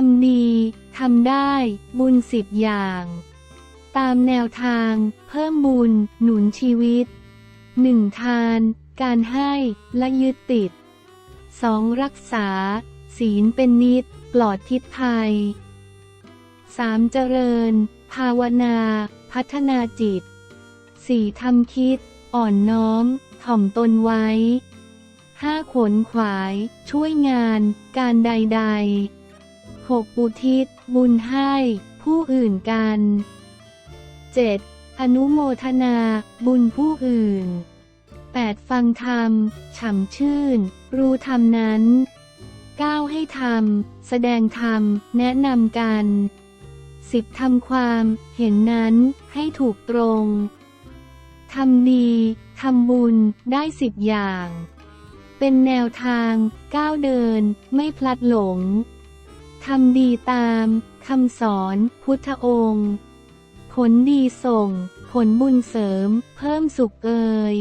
ทำได้บุญสิบอย่าง ตามแนวทาง เพิ่มบุญ หนุนชีวิต 1. ทาน การให้และยึดติด 2. รักษา ศีลเป็นนิดปลอดทิศภัย 3. เจริญ ภาวนา พัฒนาจิต 4. ทำคิด อ่อนน้อม ถ่อมตนไว้ 5. ขวนขวาย ช่วยงาน การใด ๆ 6. อุทิศ บุญให้ ผู้อื่นกัน 7. อนุโมทนา บุญผู้อื่น 8. ฟังธรรมฉ่ำชื่น รู้ธรรมนั้น 9. ให้ธรรม แสดงธรรม แนะนำกัน 10. ทำความเห็นนั้นให้ถูกตรง ทำดี ทำบุญได้สิบอย่าง เป็นแนวทางก้าวเดินไม่พลัดหลง ทำดีตามคำสอนพุทธองค์ ผลดีส่ง ผลบุญเสริม เพิ่มสุขเอ่ย